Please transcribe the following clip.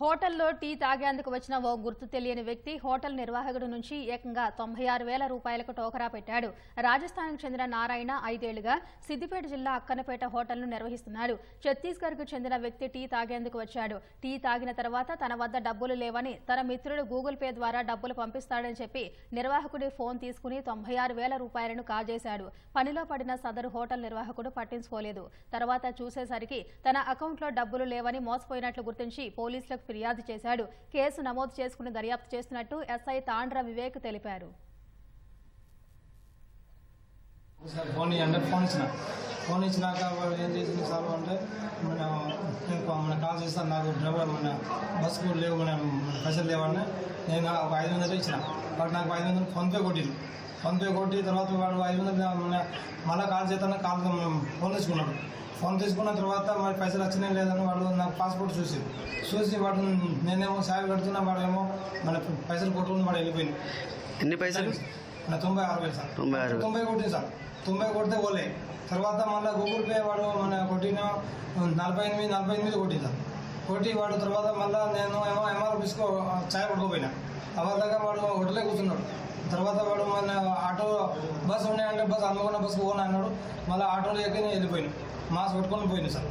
హోటల్లో టీ తాగేందుకు వచ్చిన ఓ గుర్తు తెలియని వ్యక్తి హోటల్ నిర్వాహకుడి నుంచి ఏకంగా తొంభై ఆరు వేల రూపాయలకు టోకరా పెట్టాడు. రాజస్థాన్కు చెందిన నారాయణ ఐదేళ్ళుగా సిద్దిపేట జిల్లా అక్కనపేట హోటల్ను నిర్వహిస్తున్నాడు. ఛత్తీస్గఢ్కు చెందిన వ్యక్తి టీ తాగేందుకు వచ్చాడు. టీ తాగిన తర్వాత తన వద్ద డబ్బులు లేవని తన మిత్రుడు గూగుల్ పే ద్వారా డబ్బులు పంపిస్తాడని చెప్పి నిర్వాహకుడి ఫోన్ తీసుకుని తొంభై ఆరు వేల రూపాయలను కాజేశాడు. పనిలో పడిన సదరు హోటల్ నిర్వాహకుడు పట్టించుకోలేదు. తర్వాత చూసేసరికి తన అకౌంట్లో డబ్బులు లేవని మోసపోయినట్లు గుర్తించి పోలీసులకు ఫిర్యాదు చేశాడు. కేసు నమోదు చేసుకుని దర్యాప్తు చేస్తున్నట్టు ఎస్ఐ తాండ్ర వివేక్ తెలిపారు. సార్ ఫోన్ ఫోన్ ఇచ్చిన. ఫోన్ ఇచ్చినాక వాళ్ళు ఏం చేసింది సార్ అంటే మన మన కాల్ చేస్తాను. నాకు డ్రైవర్ మన బస్కు లేవు. మన మన పైసలు లేవని నేను ఒక ఐదు వందలు ఇచ్చిన. వాడు నాకు ఐదు వందలు ఫోన్పే కొట్టిండు. ఫోన్పే కొట్టి తర్వాత వాడు ఐదు వందలు మళ్ళీ కాల్ చేస్తాను కాల్ ఫోన్ తెచ్చుకున్నాడు ఫోన్ తీసుకున్న తర్వాత మరి పైసలు వచ్చినాయి లేదని వాడు నాకు పాస్పోర్ట్ చూసి చూసి వాడు నేనేమో సాయి కడుతున్నా వాడేమో మన పైసలు కొట్టుకుని వాడు వెళ్ళిపోయింది ఎన్ని పైసలు? తొంభై ఆరు వేలు సార్. తొంభై ఆరు. తొంభై కొట్టింది సార్. తొంభై కొడితే పోలే. తర్వాత మళ్ళీ గూగుల్ పే వాడు మన కొట్టిన నలభై ఎనిమిది నలభై ఎనిమిది కొట్టింది సార్. కొట్టి వాడు తర్వాత మళ్ళీ నేను ఏమో ఎంఆర్ఎఫీస్కో ఛాయ్ పడుకోపోయినా అవర్ వాడు హోటలే కూర్చున్నాడు. తర్వాత వాడు మన ఆటో బస్సు ఉన్నాయంటే బస్ అనుకున్న బస్సు పోను అన్నాడు. మళ్ళీ ఆటోలో ఎక్కి నేను వెళ్ళిపోయాను. మాస్క్ పట్టుకొని పోయినా సార్.